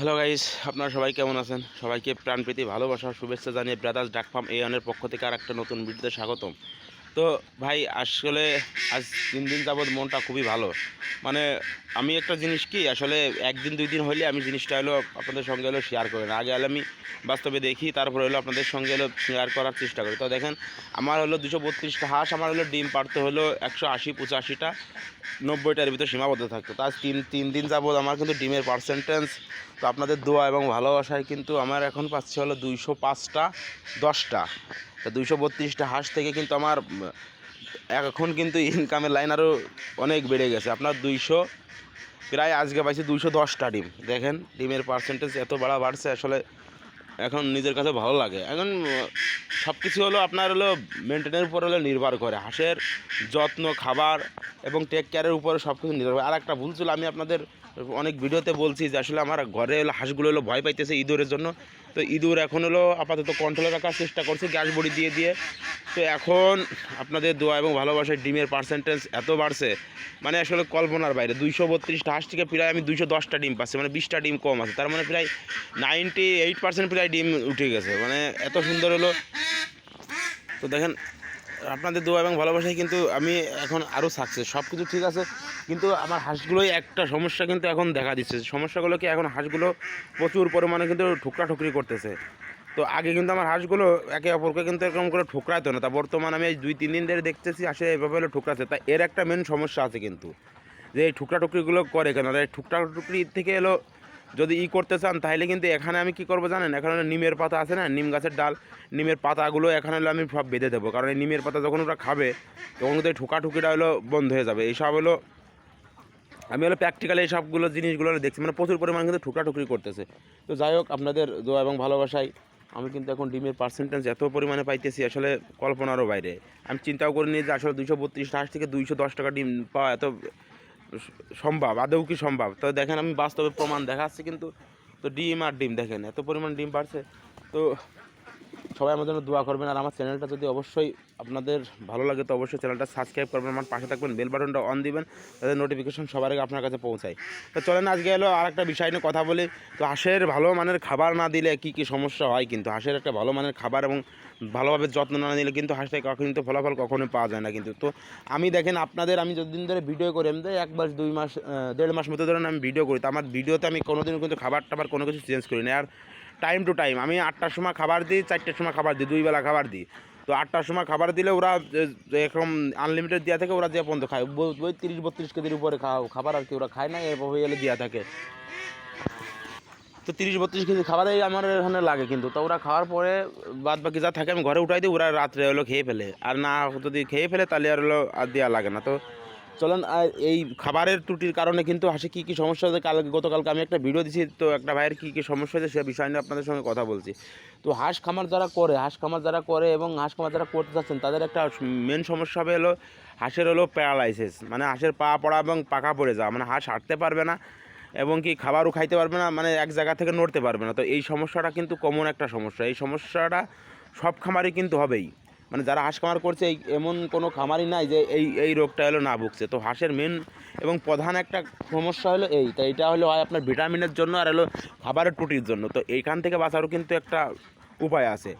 Hello guys আপনারা সবাই কেমন আছেন? সবাইকে প্রাণপ্রীতি ভালোবাসা, শুভেচ্ছা জানিয়ে ব্রাদার্স ডাক ফার্ম এই অনের পক্ষ থেকে আর একটা নতুন ভিডিওতে স্বাগতম। তো, ভাই, আসলে আজ তিন দিন যাবৎ মনটা খুবই ভালো। মানে আমি একটা জিনিস কি, আসলে একদিন, দুই দিন হলে আমি জিনিসটা হলো আপনাদের সঙ্গে হলো শেয়ার করি না। আগে হলে আমি বাস্তবে দেখি, তারপরে হলো আপনাদের সঙ্গে হলো শেয়ার করার চেষ্টা করি। তো দেখেন, আমার হলো দুশো বত্রিশটা হাঁস, আমার হলো ডিম পারতে হলো একশো আশি, পঁচাশিটা। নব্বইটার ভিতরে সীমাবদ্ধ থাকতো। তার তিন তিন দিন যাবৎ আমার কিন্তু ডিমের পার্সেন্টেজ তো আপনাদের দোয়া এবং ভালোবাসায় কিন্তু আমার এখন পাচ্ছে হলো দুইশো পাঁচটা, দশটা। তা দুইশো বত্রিশটা হাঁস থেকে কিন্তু আমার এখন কিন্তু ইনকামের লাইন আরও অনেক বেড়ে গেছে। আপনার দুইশো, প্রায় আজকে পাইছি দুইশো দশটা ডিম। দেখেন, ডিমের পার্সেন্টেজ এত বাড়া বাড়ছে, আসলে এখন নিজের কাছে ভালো লাগে। এখন সব কিছু হলো আপনার হলো মেনটেনের উপর হলো নির্ভর করে। হাঁসের যত্ন, খাবার এবং টেক কেয়ারের উপরে সব কিছু নির্ভর করে। আর একটা ভুল ছিল, আমি আপনাদের অনেক ভিডিওতে বলছি যে আসলে আমার ঘরে হলো হাঁসগুলো হলো ভয় পাইতেছে ইঁদুরের জন্য। তো ইঁদুর এখন হলো আপাতত কন্ট্রোলে রাখার চেষ্টা করছে, গ্যাস বড়ি দিয়ে দিয়ে। তো এখন আপনাদের দোয়া এবং ভালোবাসায় ডিমের পার্সেন্টেজ এত বাড়ছে মানে আসলে কল্পনার বাইরে। দুইশো বত্রিশটা হাঁস থেকে প্রায় আমি দুইশো দশটা ডিম পাচ্ছি মানে বিশটা ডিম কম আছে, তার মানে প্রায় নাইনটি এইট পার্সেন্ট প্রায় ডিম উঠে গেছে মানে এত সুন্দর হলো। তো দেখেন আপনাদের দোয়া এবং ভালোবাসায় কিন্তু আমি এখন আরও সাকসেস সব কিছু ঠিক আছে। কিন্তু আমার হাঁসগুলোই একটা সমস্যা কিন্তু এখন দেখা দিচ্ছে। সমস্যাগুলো কি এখন হাঁসগুলো প্রচুর পরিমাণে কিন্তু ঠুকরা ঠুকরি করতেছে। তো আগে কিন্তু আমার হাঁসগুলো একে অপরকে কিন্তু এরকম করে ঠুকরাইতো না। তা বর্তমানে আমি এই দুই, তিন দিন ধরে দেখতেছি, আসে এভাবে হলো ঠুকরাচ্ছে। তা এর একটা মেন সমস্যা আছে কিন্তু। যে এই ঠুকরা টুকরিগুলো করে কেন? এই ঠুকরা টুকরি থেকে এলো যদি ই করতে চান, তাহলে কিন্তু এখানে আমি কি করব জানেন? এখানে নিমের পাতা আছে না? নিম গাছের ডাল, নিমের পাতাগুলো এখানে হলো আমি সব বেঁধে দেবো। কারণ এই নিমের পাতা যখন ওরা খাবে, তখন কিন্তু এই ঠুকাঠুকিটা হলো বন্ধ হয়ে যাবে। এইসব হলো আমি হলো প্র্যাকটিক্যালি এই সবগুলো জিনিসগুলো দেখছি। মানে প্রচুর পরিমাণ কিন্তু ঠুকরাঠুকরি করতেছে। তো যাই হোক, আপনাদের দোয়া এবং ভালোবাসায় আমি কিন্তু এখন ডিমের পার্সেন্টেজ এত পরিমাণে পাইতেছি, আসলে কল্পনারও বাইরে। আমি চিন্তাও করিনি যে আসলে দুইশো বত্রিশ থেকে দুইশো দশ টাকা ডিম পাওয়া এত সম্ভব, আদৌ কি সম্ভব? তো দেখেন আমি বাস্তবে প্রমাণ দেখাচ্ছি, কিন্তু তো ডিম আর ডিম দেখেন, এত পরিমাণ ডিম বাড়ছে। তো সবাই আমার জন্য দোয়া করবেন আর আমার চ্যানেলটা যদি অবশ্যই আপনাদের ভালো লাগে তো অবশ্যই চ্যানেলটা সাবস্ক্রাইব করবেন, আমার পাশে থাকবেন, বেল বাটনটা অন দিবেন তাদের নোটিফিকেশন সবার আগে আপনার কাছে পৌঁছায়। তো চলেন আজকে এলো আর একটা বিষয় নিয়ে কথা বলি। তো হাঁসের ভালো মানের খাবার না দিলে কী কী সমস্যা হয় কিন্তু? হাঁসের একটা ভালো মানের খাবার এবং ভালোভাবে যত্ন না নিলে কিন্তু হাঁসটাকে কখন কিন্তু ফলাফল কখনোই পাওয়া যায় না কিন্তু। তো আমি দেখেন আপনাদের, আমি যতদিন ধরে ভিডিও করি, আমি এক মাস, দুই মাস দেড় মাস মতো ধরে আমি ভিডিও করি। তো আমার ভিডিওতে আমি কোনোদিনও কিন্তু খাবার টাবার কোনো কিছু চেঞ্জ করি না আর টাইম টু টাইম আমি আটটার সময় খাবার দিই, চারটের সময় খাবার দিই, দুই বেলা খাবার দিই। তো আটটার সময় খাবার দিলে ওরা এরকম আনলিমিটেড দেওয়া থাকে, ওরা দেওয়া পর্যন্ত খায়। ওই তিরিশ বত্রিশ কেজির উপরে খাবার আর কি ওরা খায় না এভাবে এলে দেওয়া থাকে। তো তিরিশ বত্রিশ কেজি খাবারই আমার এখানে লাগে কিন্তু। তো ওরা খাওয়ার পরে বাদ বাকি যা থাকে আমি ঘরে উঠাই দিই, ওরা রাত্রে হলো খেয়ে ফেলে। আর না যদি খেয়ে ফেলে তাহলে আর হলো আর দেওয়া লাগে না। তো চলেন এই খাবারের ত্রুটির কারণে কিন্তু হাসে, কী কী সমস্যা হয়েছে? কাল গতকালকে আমি একটা ভিডিও দিয়েছি তো একটা ভাইয়ের কী কী সমস্যা হয়েছে সে বিষয় নিয়ে আপনাদের সঙ্গে কথা বলছি। তো হাঁস খামার যারা করে, হাঁস খামার যারা করে এবং হাঁস খামার যারা করতে চাচ্ছেন তাদের একটা মেন সমস্যা হবে হলো হাঁসের হলো প্যারালাইসিস মানে হাঁসের পা পড়া এবং পাকা পড়ে যাওয়া মানে হাঁস হাঁটতে পারবে না এবং কি খাবারও খাইতে পারবে না মানে এক জায়গা থেকে নড়তে পারবে না। তো এই সমস্যাটা কিন্তু কমন একটা সমস্যা। এই সমস্যাটা সব খামারই কিন্তু হবেই। মানে যারা হাঁস খামার করছে, এই এমন কোনো খামারই নাই যে এই এই রোগটা হলো না ভুগছে। তো হাঁসের মেন এবং প্রধান একটা সমস্যা হলো এই, তো এইটা হলো হয় আপনার ভিটামিনের জন্য আর হলো খাবারের ত্রুটির জন্য। তো এইখান থেকে বাঁচারও কিন্তু একটা উপায় আছে।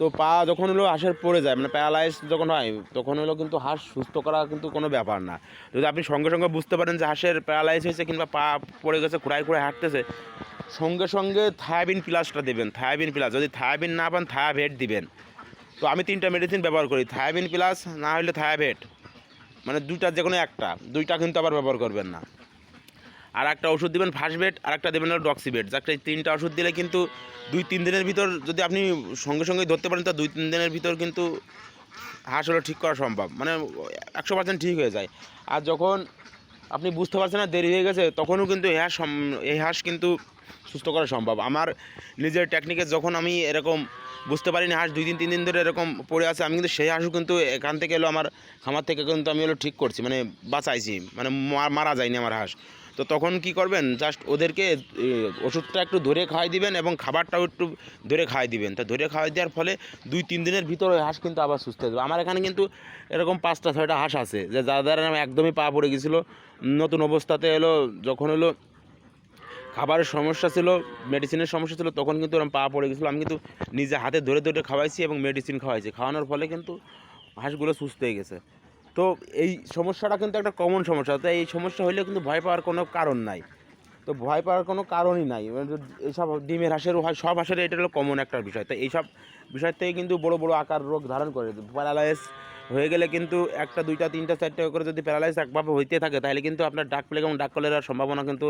তো পা যখন হলো হাঁসের পড়ে যায় মানে প্যারালাইজ যখন হয়, তখন হলো কিন্তু হাঁস সুস্থ করা কিন্তু কোনো ব্যাপার না। যদি আপনি সঙ্গে সঙ্গে বুঝতে পারেন যে হাঁসের প্যারালাইজ হয়েছে কিংবা পা পড়ে গেছে খুঁড়ায় খুঁড়ায় হাঁটতেছে, সঙ্গে সঙ্গে থায়াবিন প্লাসটা দেবেন থায়াবিন প্লাস যদি থায়াবিন না পান থায়াভেট দিবেন। তো আমি তিনটা মেডিসিন ব্যবহার করি থায়াবিন প্লাস না হলে থায়াভেট মানে দুইটার যে কোনো একটা, দুইটা কিন্তু আবার ব্যবহার করবেন না। আর একটা ওষুধ দিবেন ফার্স্টবেট আর একটা দেবেন হলো ডক্সিবেট যাকে, এই তিনটা ওষুধ দিলে কিন্তু দুই তিন দিনের ভিতর যদি আপনি সঙ্গে সঙ্গে ধরতে পারেন, তো দুই তিন দিনের ভিতর কিন্তু হাঁস হলো ঠিক করা সম্ভব। মানে একশো পার্সেন্ট ঠিক হয়ে যায়। আর যখন আপনি বুঝতে পারছেন না, দেরি হয়ে গেছে, তখনও কিন্তু এই হাঁস এই হাঁস কিন্তু সুস্থ করা সম্ভব। আমার নিজের টেকনিকে যখন আমি এরকম বুঝতে পারিনি, হাঁস দুই দিন, তিন দিন ধরে এরকম পড়ে আছে, আমি কিন্তু সেই হাঁসও কিন্তু এখান থেকে এলো, আমার খামার থেকে কিন্তু আমি হলো ঠিক করছি মানে বাঁচাইছি মানে মারা যায়নি আমার হাঁস। তো তখন কি করবেন? জাস্ট ওদেরকে ওষুধটা একটু ধরে খাওয়াই দিবেন এবং খাবারটাও একটু ধরে খাওয়াই দিবেন। তো ধরে খাওয়াই দেওয়ার ফলে দুই, তিন দিনের ভিতর ওই হাঁস কিন্তু আবার সুস্থ হয়ে যাবে। আমার এখানে কিন্তু এরকম পাঁচটা, ছয়টা হাঁস আছে। যে যাদের একদমই পা পড়ে গেছিল, নতুন অবস্থাতে এলো, যখন হলো খাবারের সমস্যা ছিল মেডিসিনের সমস্যা ছিল, তখন কিন্তু ওরকম পা পড়ে গেছিল। আমি কিন্তু নিজে হাতে ধরে ধরে খাওয়াইছি এবং মেডিসিন খাওয়াইছি। খাওয়ানোর ফলে কিন্তু হাঁসগুলো সুস্থ হয়ে গেছে। তো এই সমস্যাটা কিন্তু একটা কমন সমস্যা। তো এই সমস্যা হলে কিন্তু ভয় পাওয়ার কোনো কারণ নাই। তো ভয় পাওয়ার কোনো কারণই নাই। এবার এইসব ডিমের হাঁসের হয় সব হাঁসের এটা হলো কমন একটা বিষয়। তো এইসব বিষয় থেকে কিন্তু বড় বড় আকার রোগ ধারণ করে। প্যারালাইস হয়ে গেলে কিন্তু একটা, দুইটা, তিনটা, চারটা করে যদি প্যারালাইস একভাবে হইতে থাকে, তাহলে কিন্তু আপনার ডাক প্লেগ এবং ডাক কলেরার সম্ভাবনা কিন্তু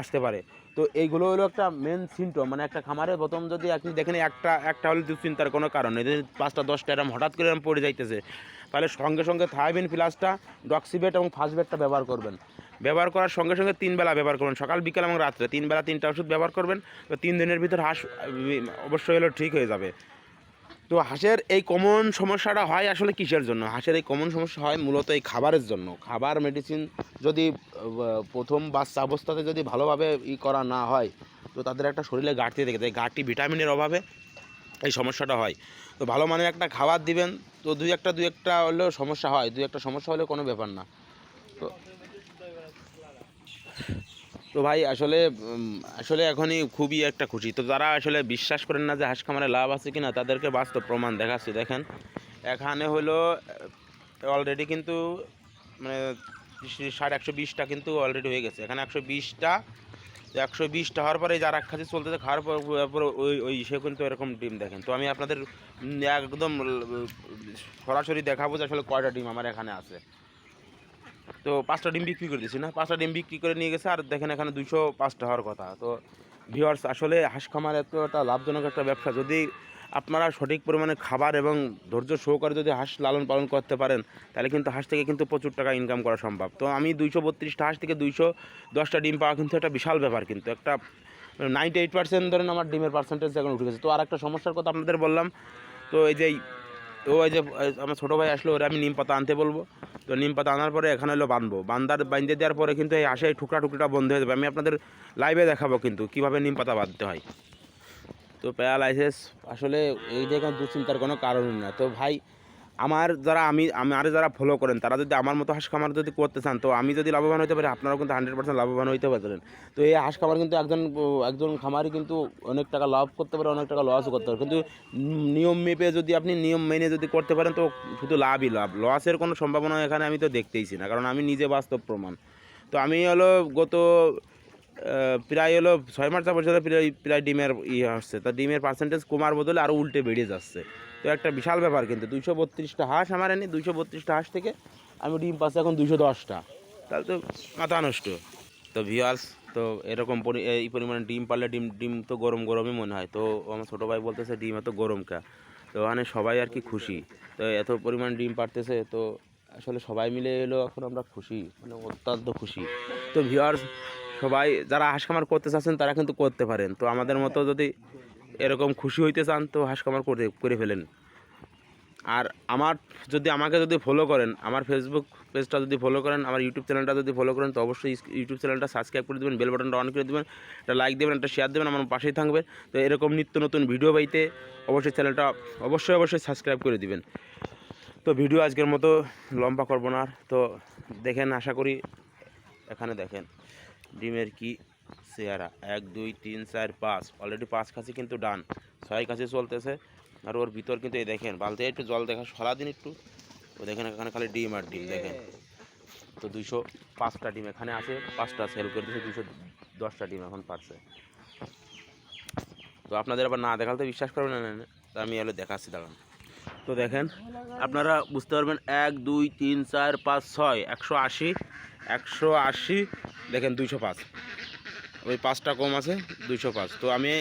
আসতে পারে। তো এইগুলো হলো একটা মেন সিমটম মানে একটা খামারে প্রথম যদি আপনি দেখেন, একটা একটা হলে দুশ্চিন্তার কোনো কারণ নেই। পাঁচটা, দশটা এরম হঠাৎ করে এরম পড়ে যাইতেছে তাহলে সঙ্গে সঙ্গে থাইবিন প্লাসটা ডক্সিবেট এবং ফাস্টবেটটা ব্যবহার করবেন। ব্যবহার করার সঙ্গে সঙ্গে তিন বেলা ব্যবহার করবেন। সকাল, বিকাল এবং রাত্রে তিন বেলা তিনটা ওষুধ ব্যবহার করবেন। তো তিন দিনের ভিতর হাঁস, অবশ্যই হলো ঠিক হয়ে যাবে। তো হাঁসের এই কমন সমস্যাটা হয় আসলে কিসের জন্য? হাঁসের এই কমন সমস্যা হয় মূলত এই খাবারের জন্য। খাবার মেডিসিন যদি প্রথম বাচ্চা অবস্থাতে যদি ভালোভাবে ই করা না হয়, তো তাদের একটা শরীরে ঘাটতি থেকে যায়। ঘাটতি ভিটামিনের অভাবে এই সমস্যাটা হয়। তো ভালো মানের একটা খাবার দিবেন, তো দুই একটা দুই একটা হলেও সমস্যা হয়, দুই একটা সমস্যা হলে কোনো ব্যাপার না। তো তো ভাই, আসলে আসলে এখনই খুবই একটা খুশি। তো যারা আসলে বিশ্বাস করেন না যে হাঁস খামারে লাভ আছে কিনা, তাদেরকে বাস্তব প্রমাণ দেখাচ্ছি। দেখেন, এখানে হলো অলরেডি কিন্তু মানে ষাট, একশো বিশটা কিন্তু অলরেডি হয়ে গেছে। এখানে একশো বিশটা একশো বিশটা হওয়ার পরে যার এক খাচ্ছে চলতেছে, খাওয়ার পর পর ওই ওই সে কিন্তু এরকম ডিম দেখেন। তো আমি আপনাদের একদম সরাসরি দেখাবো যে আসলে কয়টা ডিম আমার এখানে আছে। তো পাঁচটা ডিম বিক্রি করে দিয়েছি না, পাঁচটা ডিম বিক্রি করে নিয়ে গেছে, আর দেখেন এখানে দুশো পাঁচটা হওয়ার কথা। তো ভিওয়ার্স আসলে হাঁস খামার এত একটা লাভজনক একটা ব্যবসা, যদি আপনারা সঠিক পরিমাণে খাবার এবং ধৈর্য সহকারে যদি হাঁস লালন পালন করতে পারেন, তাহলে কিন্তু হাঁস থেকে কিন্তু প্রচুর টাকা ইনকাম করা সম্ভব। তো আমি দুইশো বত্রিশটা হাঁস থেকে দুইশো দশটা ডিম পাওয়া কিন্তু একটা বিশাল ব্যাপার কিন্তু। একটা নাইনটি এইট পার্সেন্ট ধরেন আমার ডিমের পার্সেন্টেজ এখন উঠে গেছে। তো আর একটা সমস্যার কথা আপনাদের বললাম, তো এই যে, ও এই যে আমার ছোটো ভাই আসলো, ওরা আমি নিম পাতা আনতে বলব। তো নিম পাতা আনার পরে এখানে হলো বাঁধবো বান্ধার বাঁধতে দেওয়ার পরে কিন্তু এই এই টুকরা টুকরিটা বন্ধ হয়ে যাবে। আমি আপনাদের লাইভে দেখাবো কিন্তু কীভাবে নিম পাতা বাঁধতে হয়। তো প্যারালাইসিস আসলে এই দেখে দুশ্চিন্তার কোনো কারণই না তো ভাই, আমার যারা আমি আমার যারা ফলো করেন, তারা যদি আমার মতো হাঁস খামার যদি করতে চান, তো আমি যদি লাভবান হতে পারি, আপনারাও কিন্তু হান্ড্রেড পার্সেন্ট লাভবান হইতে পারেন তো এই হাঁস খামার কিন্তু একজন একজন খামারি কিন্তু অনেক টাকা লাভ করতে পারে, অনেক টাকা লসও করতে পারে। কিন্তু নিয়ম মেপে যদি আপনি, নিয়ম মেনে যদি করতে পারেন, তো শুধু লাভই লাভ। লসের কোনো সম্ভাবনা এখানে আমি তো দেখতেইছি না, কারণ আমি নিজে বাস্তব প্রমাণ। তো আমি হলো গত প্রায় হলো ছয় মাস পর্যন্ত প্রায় প্রায় ডিমের ইয়ে আসছে। তা ডিমের পার্সেন্টেজ কমার বদলে আরও উল্টে বেড়ে যাচ্ছে। তো একটা বিশাল ব্যাপার কিন্তু, দুইশো বত্রিশটা হাঁস আমার এনে, দুইশো বত্রিশটা হাঁস থেকে আমি ডিম পাচ্ছি এখন দুইশো দশটা। তাহলে তো মাথা নষ্ট। তো ভিওয়ার্স তো এরকম এই পরিমাণে ডিম পারলে ডিম ডিম তো গরম গরমই মনে হয়। তো আমার ছোটো ভাই বলতেছে, ডিম এত গরম কা? তো মানে সবাই আর কি খুশি। তো এত পরিমাণ ডিম পারতেছে, তো আসলে সবাই মিলে এলো, এখন আমরা খুশি। মানে অত্যন্ত খুশি। তো ভিওয়ার্স সবাই যারা হাঁস খামার করতে চাচ্ছেন, তারা কিন্তু করতে পারেন। তো আমাদের মতো যদি এরকম খুশি হইতে চান, তো হাঁস খামার করে করে ফেলেন। আর আমার যদি, আমাকে যদি ফলো করেন, আমার ফেসবুক পেজটা যদি ফলো করেন, আমার ইউটিউব চ্যানেলটা যদি ফলো করেন, তো অবশ্যই ইউটিউব চ্যানেলটা সাবস্ক্রাইব করে দেবেন বেল বাটনটা অন করে দেবেন, একটা লাইক দেবেন, একটা শেয়ার দেবেন, আমার পাশেই থাকবে তো এরকম নিত্য নতুন ভিডিও পাইতে অবশ্যই চ্যানেলটা অবশ্যই অবশ্যই সাবস্ক্রাইব করে দিবেন। তো ভিডিও আজকের মতো লম্বা করব না তো দেখেন, আশা করি এখানে দেখেন। ডিমের কি চেহারা? এক, দুই, তিন, চার, পাঁচ। অলরেডি পাঁচ কাছে কিন্তু ডান ছয় কাছে চলতেছে। আর ওর ভিতর কিন্তু এই দেখেন বালতি একটু জল দেখা, সারাদিন একটু। ও দেখেন এখানে খালি ডিম আর ডিম, দেখেন। তো দুইশো পাঁচটা ডিম এখানে আছে, পাঁচটা সেল করে দিয়েছে দুশো দশটা ডিম এখন পারছে। তো আপনাদের আবার না দেখালে বিশ্বাস করবেন না। তো আমি এলো দেখাচ্ছি, দাঁড়ান। তো দেখেন, আপনারা বুঝতে পারবেন, এক, দুই, তিন, চার, পাঁচ, ছয়, একশো আশি। একশো আশি, দেখেন দুইশো পাঁচ। ওই পাঁচটা কম আছে, দুইশো পাঁচ। তো আমি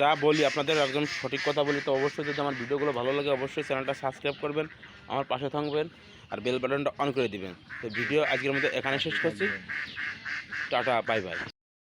যা বলি আপনাদের একদম সঠিক কথা বলি, তো অবশ্যই যদি আমার ভিডিওগুলো ভালো লাগে, অবশ্যই চ্যানেলটা সাবস্ক্রাইব করবেন, আমার পাশে থাকবেন, আর বেল বাটনটা অন করে দিবেন। তো ভিডিও আজকের মধ্যে এখানে শেষ করছি। Tata, bye bye.